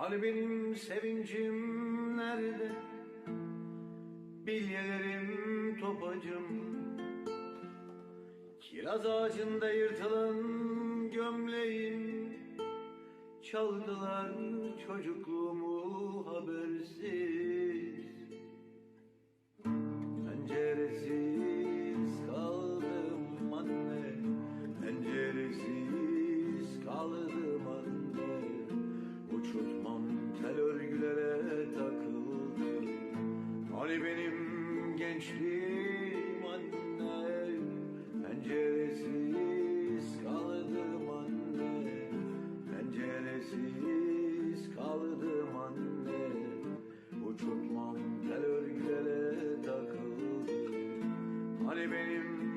Hani benim sevincim nerede? Bilyelerim topacım. Kiraz ağacında yırtılan gömleğim. Çaldılar çocukluğumu Hani benim gençliğim anne. Penceresiz kaldım anne. Penceresiz kaldım anne. Uçurtmam tel örgüle takıldı Hani benim